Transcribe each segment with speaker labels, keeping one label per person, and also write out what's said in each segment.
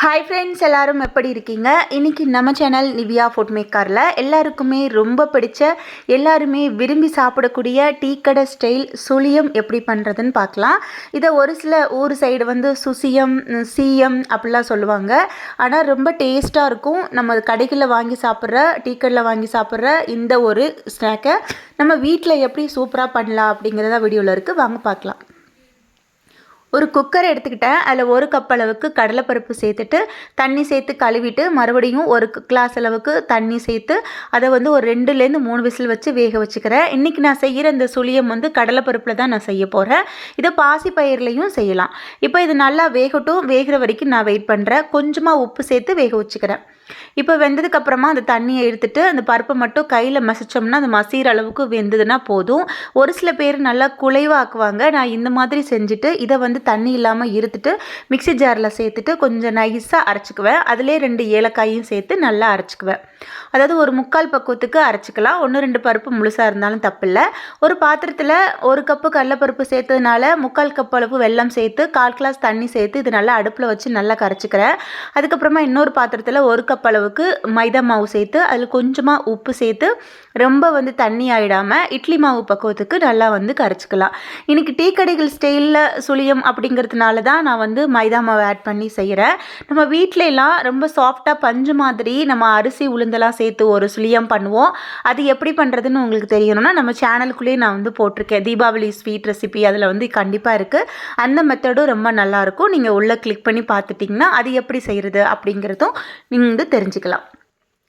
Speaker 1: Hi friends எல்லாரும் எப்படி இருக்கீங்க? இன்னைக்கு நம்ம சேனல் நிவியா ஃபுட் மேக்கரில் எல்லாருக்குமே ரொம்ப பிடிச்ச எல்லாருமே விரும்பி சாப்பிடக்கூடிய டீ கடை ஸ்டைல் சுழியம் எப்படி பண்ணுறதுன்னு பார்க்கலாம். இதை ஒரு சில ஊர் சைடு வந்து சுசியம் சீயம் அப்படிலாம் சொல்லுவாங்க. ஆனால் ரொம்ப டேஸ்ட்டாக இருக்கும். நம்ம கடைகளில் வாங்கி சாப்பிட்ற டீ கடையில் வாங்கி சாப்பிட்ற இந்த ஒரு ஸ்நாக்கை நம்ம வீட்டில் எப்படி சூப்பராக பண்ணலாம் அப்படிங்கிறத வீடியோவில் இருக்குது வாங்க பார்க்கலாம். ஒரு குக்கர் எடுத்துக்கிட்டேன். அதில் ஒரு கப் அளவுக்கு கடலைப்பருப்பு சேர்த்துட்டு தண்ணி சேர்த்து கழுவிட்டு மறுபடியும் ஒரு கிளாஸ் அளவுக்கு தண்ணி சேர்த்து அதை வந்து ஒரு ரெண்டுலேருந்து மூணு விசில் வச்சு வேக வச்சுக்கிறேன். இன்றைக்கி நான் செய்கிற இந்த சுழியம் வந்து கடலைப்பருப்பில் தான் நான் செய்ய போகிறேன் இதை பாசி பயிர்லையும் செய்யலாம். இப்போ இது நல்லா வேகட்டும். வேகிற வரைக்கும் நான் வெயிட் பண்ணுறேன் கொஞ்சமாக உப்பு சேர்த்து வேக வச்சுக்கிறேன். இப்போ வெந்ததுக்கப்புறமா அந்த தண்ணியை எடுத்துட்டு அந்த பருப்பை மட்டும் கையில் மசிச்சோம்னா அந்த மசிகிற அளவுக்கு வெந்ததுன்னா போதும். ஒரு சில பேர் நல்லா குலைவாக்குவாங்க நான் இந்த மாதிரி செஞ்சுட்டு இதை வந்து தண்ணி இல்லாமல் இருத்துட்டு மிக்ஸி ஜாரில் சேர்த்துட்டு கொஞ்சம் நைஸாக அரைச்சிக்குவேன். அதிலே ரெண்டு ஏலக்காயும் சேர்த்து நல்லா அரைச்சிக்குவேன். அதாவது ஒரு முக்கால் பக்குவத்துக்கு அரைச்சிக்கலாம். ஒன்று ரெண்டு பருப்பு முழுசாக இருந்தாலும் தப்பில்லை. ஒரு பாத்திரத்தில் ஒரு கப்பு கடலப்பருப்பு சேர்த்ததுனால முக்கால் கப் அளவு வெல்லம் சேர்த்து கால் கிளாஸ் தண்ணி சேர்த்து இது நல்லா அடுப்பில் வச்சு நல்லா கரைச்சிக்கிறேன். அதுக்கப்புறமா இன்னொரு பாத்திரத்தில் ஒரு கப் அளவுக்கு மைதா மாவு சேர்த்து அதில் கொஞ்சமாக உப்பு சேர்த்து ரொம்ப வந்து தண்ணி ஆகிடாமல் இட்லி மாவு பக்குவத்துக்கு நல்லா வந்து கரைச்சிக்கலாம். இன்றைக்கி டீ கடைகள் ஸ்டைலில் சுழியம் அப்படிங்கிறதுனால தான் நான் வந்து மைதா மாவு ஆட் பண்ணி செய்கிறேன் நம்ம வீட்டிலலாம் ரொம்ப சாஃப்டாக பஞ்சு மாதிரி நம்ம அரிசி உளுந்தெல்லாம் சேர்த்து ஒரு சுழியம் பண்ணுவோம். அது எப்படி பண்ணுறதுன்னு உங்களுக்கு தெரியணும்னா நம்ம சேனலுக்குள்ளேயே நான் வந்து போட்டிருக்கேன். தீபாவளி ஸ்வீட் ரெசிபி அதில் வந்து கண்டிப்பாக இருக்குது அந்த மெத்தடும் ரொம்ப நல்லாயிருக்கும் நீங்கள் உள்ளே கிளிக் பண்ணி பார்த்துட்டிங்கன்னா அது எப்படி செய்கிறது அப்படிங்கிறதும் நீங்கள் வந்து தெரிஞ்சுக்கலாம்.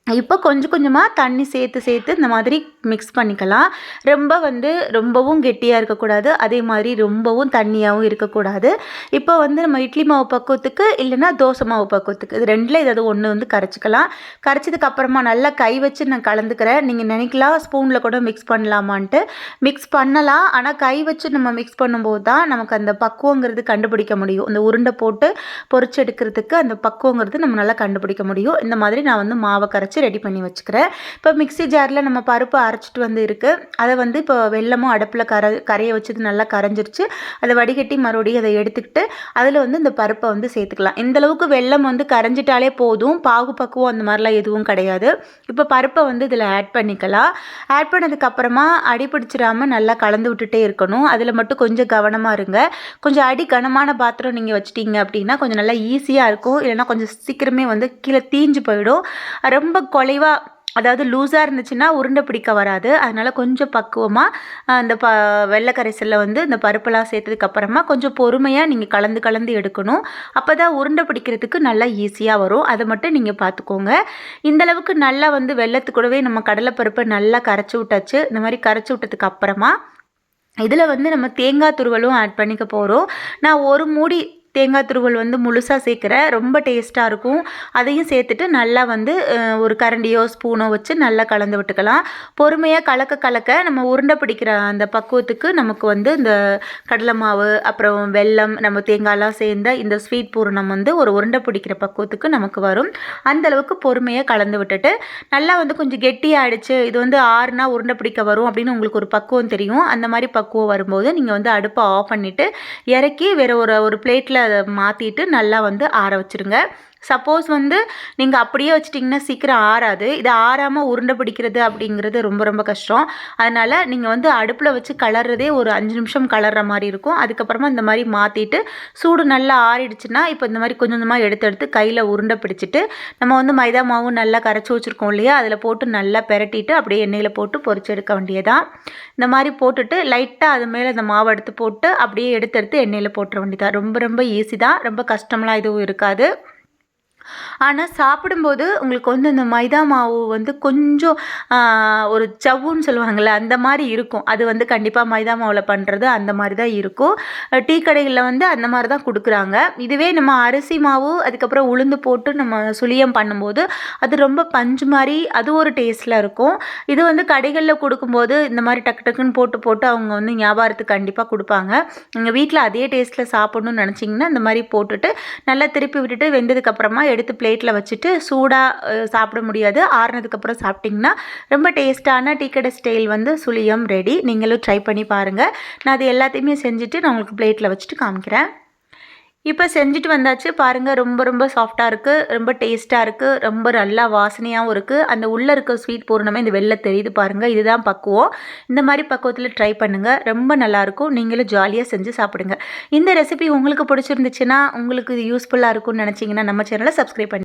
Speaker 1: இப்போ கொஞ்சம் கொஞ்சமாக தண்ணி சேர்த்து சேர்த்து இந்த மாதிரி மிக்ஸ் பண்ணிக்கலாம். ரொம்ப வந்து ரொம்பவும் கெட்டியாக இருக்கக்கூடாது. அதே மாதிரி ரொம்பவும் தண்ணியாகவும் இருக்கக்கூடாது. இப்போ வந்து நம்ம இட்லி மாவு பக்குவத்துக்கு இல்லைன்னா தோசை மாவு பக்குவத்துக்கு. இது ரெண்டில் ஏதாவது ஒன்று வந்து கரைச்சிக்கலாம். கரைச்சதுக்கு அப்புறமா நல்லா கை வச்சு நான் கலந்துக்கிறேன். நீங்கள் நினைக்கலாம் ஸ்பூனில் கூட மிக்ஸ் பண்ணலாமான்ட்டு. மிக்ஸ் பண்ணலாம். ஆனால் கை வச்சு நம்ம மிக்ஸ் பண்ணும்போது தான் நமக்கு அந்த பக்குவங்கிறது கண்டுபிடிக்க முடியும். இந்த உருண்டை போட்டு பொரிச்சு எடுக்கிறதுக்கு அந்த பக்குவங்கிறது நம்ம நல்லா கண்டுபிடிக்க முடியும். இந்த மாதிரி நான் வந்து மாவை கரைச்சி ரெடி பண்ணி வச்சுக்கிறேன். இப்போ மிக்ஸி ஜாரில் நம்ம பருப்பு அரைச்சிட்டு வந்து இருக்குது அதை வந்து இப்போ வெள்ளமும் அடுப்பில் கர கரைய வச்சது நல்லா கரைஞ்சிருச்சு. அதை வடிகட்டி மறுபடியும் அதை எடுத்துக்கிட்டு அதில் வந்து இந்த பருப்பை வந்து சேர்த்துக்கலாம். இந்தளவுக்கு வெள்ளம் வந்து கரைஞ்சிட்டாலே போதும். பாகு பக்குவம் அந்த மாதிரிலாம் எதுவும் கிடையாது. இப்போ பருப்பை வந்து இதில் ஆட் பண்ணிக்கலாம். ஆட் பண்ணதுக்கப்புறமா அடி பிடிச்சிடாம நல்லா கலந்து விட்டுட்டே இருக்கணும். அதில் மட்டும் கொஞ்சம் கவனமாக இருங்க. கொஞ்சம் அடி கனமான பாத்திரம் நீங்கள் வச்சிட்டீங்க அப்படின்னா கொஞ்சம் நல்லா ஈஸியாக இருக்கும். இல்லைன்னா கொஞ்சம் சீக்கிரமே வந்து கீழே தீஞ்சு போயிடும். ரொம்ப குலைவாக அதாவது லூஸாக இருந்துச்சுன்னா உருண்டை பிடிக்க வராது. அதனால் கொஞ்சம் பக்குவமாக அந்த ப வெள்ளை கரைசலில் வந்து இந்த பருப்பெல்லாம் சேர்த்ததுக்கப்புறமா கொஞ்சம் பொறுமையாக நீங்கள் கலந்து கலந்து எடுக்கணும். அப்போ தான் உருண்டை பிடிக்கிறதுக்கு நல்லா ஈஸியாக வரும். அதை மட்டும் நீங்கள் பார்த்துக்கோங்க இந்த அளவுக்கு நல்லா வந்து வெள்ளத்து கூடவே நம்ம கடலைப்பருப்பை நல்லா கரைச்சி விட்டாச்சு. இந்த மாதிரி கரைச்சி விட்டதுக்கு அப்புறமா இதில் வந்து நம்ம தேங்காய் துருவலும் ஆட் பண்ணிக்க போகிறோம் நான் ஒரு மூடி தேங்காய் துருவல் வந்து முழுசாக சேர்க்குறேன் ரொம்ப டேஸ்ட்டாக இருக்கும். அதையும் சேர்த்துட்டு நல்லா வந்து ஒரு கரண்டியோ ஸ்பூனோ வச்சு நல்லா கலந்து விட்டுக்கலாம். பொறுமையாக கலக்க கலக்க நம்ம உருண்டை பிடிக்கிற அந்த பக்குவத்துக்கு நமக்கு வந்து இந்த கடலை மாவு அப்புறம் வெல்லம் நம்ம தேங்காய்லாம் சேர்ந்த இந்த ஸ்வீட் பூரணம் வந்து ஒரு உருண்டை பிடிக்கிற பக்குவத்துக்கு நமக்கு வரும். அந்தளவுக்கு பொறுமையாக கலந்து விட்டுட்டு நல்லா வந்து கொஞ்சம் கெட்டியாகிடுச்சு இது வந்து ஆறுனா உருண்டை பிடிக்க வரும் அப்படின்னு உங்களுக்கு ஒரு பக்குவம் தெரியும். அந்த மாதிரி பக்குவம் வரும்போது நீங்கள் வந்து அடுப்பை ஆஃப் பண்ணிவிட்டு இறக்கி வேறு ஒரு ஒரு பிளேட்டில் அதை மாற்றிட்டு நல்லா வந்து ஆற வச்சுருங்க. சப்போஸ் வந்து நீங்கள் அப்படியே வச்சிட்டிங்கன்னா சீக்கிரம் ஆறாது. இது ஆறாமல் உருண்டை பிடிக்கிறது அப்படிங்கிறது ரொம்ப ரொம்ப கஷ்டம். அதனால் நீங்கள் வந்து அடுப்பில் வச்சு கலர்றதே ஒரு அஞ்சு நிமிஷம் கலர்ற மாதிரி இருக்கும். அதுக்கப்புறமா இந்த மாதிரி மாற்றிட்டு சூடு நல்லா ஆறிடுச்சுன்னா இப்போ இந்த மாதிரி கொஞ்சம் கொஞ்சமாக எடுத்து எடுத்து கையில் உருண்டை பிடிச்சிட்டு நம்ம வந்து மைதா மாவும் நல்லா கரைச்சி வச்சுருக்கோம் இல்லையா? அதில் போட்டு நல்லா பெரட்டிட்டு அப்படியே எண்ணெயில் போட்டு பொறிச்சு எடுக்க வேண்டியதான் இந்த மாதிரி போட்டுட்டு லைட்டாக அது மேலே இந்த மாவை எடுத்து போட்டு அப்படியே எடுத்து எடுத்து எண்ணெயில் போட்டுற வேண்டியதான் ரொம்ப ரொம்ப ஈஸி தான். ரொம்ப கஷ்டம்லாம் எதுவும் இருக்காது. ஆனால் சாப்பிடும்போது உங்களுக்கு வந்து இந்த மைதா மாவு வந்து கொஞ்சம் ஒரு சவ்வுன்னு சொல்லுவாங்கள்ல அந்த மாதிரி இருக்கும். அது வந்து கண்டிப்பாக மைதா மாவில் பண்ணுறது அந்த மாதிரி தான் இருக்கும். டீ கடைகளில் வந்து அந்த மாதிரி தான் கொடுக்குறாங்க. இதுவே நம்ம அரிசி மாவு அதுக்கப்புறம் உளுந்து போட்டு நம்ம சுழியம் பண்ணும்போது அது ரொம்ப பஞ்சு மாதிரி அது ஒரு டேஸ்ட்டில் இருக்கும். இது வந்து கடைகளில் கொடுக்கும்போது இந்த மாதிரி டக்கு டக்குன்னு போட்டு போட்டு அவங்க வந்து வியாபாரத்துக்கு கண்டிப்பாக கொடுப்பாங்க. எங்கள் வீட்டில் அதே டேஸ்ட்டில் சாப்பிட்ணுன்னு நினச்சிங்கன்னா இந்த மாதிரி போட்டுட்டு நல்லா திருப்பி விட்டுட்டு வெந்ததுக்கப்புறமா எடுத்து பிளேட்டில் வச்சுட்டு சூடாக சாப்பிட முடியாது. ஆறுனதுக்கப்புறம் சாப்பிட்டிங்கன்னா ரொம்ப டேஸ்ட்டான டீ கடை ஸ்டைல் வந்து சுழியம் ரெடி நீங்களும் ட்ரை பண்ணி பாருங்கள் நான் அது எல்லாத்தையுமே செஞ்சுட்டு நான் உங்களுக்கு பிளேட்டில் வச்சுட்டு காமிக்கிறேன். இப்போ செஞ்சுட்டு வந்தாச்சு. பாருங்கள் ரொம்ப ரொம்ப சாஃப்டாக இருக்குது ரொம்ப டேஸ்ட்டாக இருக்குது ரொம்ப நல்லா வாசனையாகவும் இருக்குது அந்த உள்ளே இருக்க ஸ்வீட் பூர்ணமே இந்த வெளில தெரியுது பாருங்கள் இதுதான் பக்குவம். இந்த மாதிரி பக்குவத்தில் ட்ரை பண்ணுங்கள் ரொம்ப நல்லாயிருக்கும் நீங்களும் ஜாலியாக செஞ்சு சாப்பிடுங்க. இந்த ரெசிபி உங்களுக்கு பிடிச்சிருந்துச்சுன்னா உங்களுக்கு இது யூஸ்ஃபுல்லாக இருக்கும்னு நினச்சிங்கன்னா நம்ம சேனலை சப்ஸ்கிரைப் பண்ணி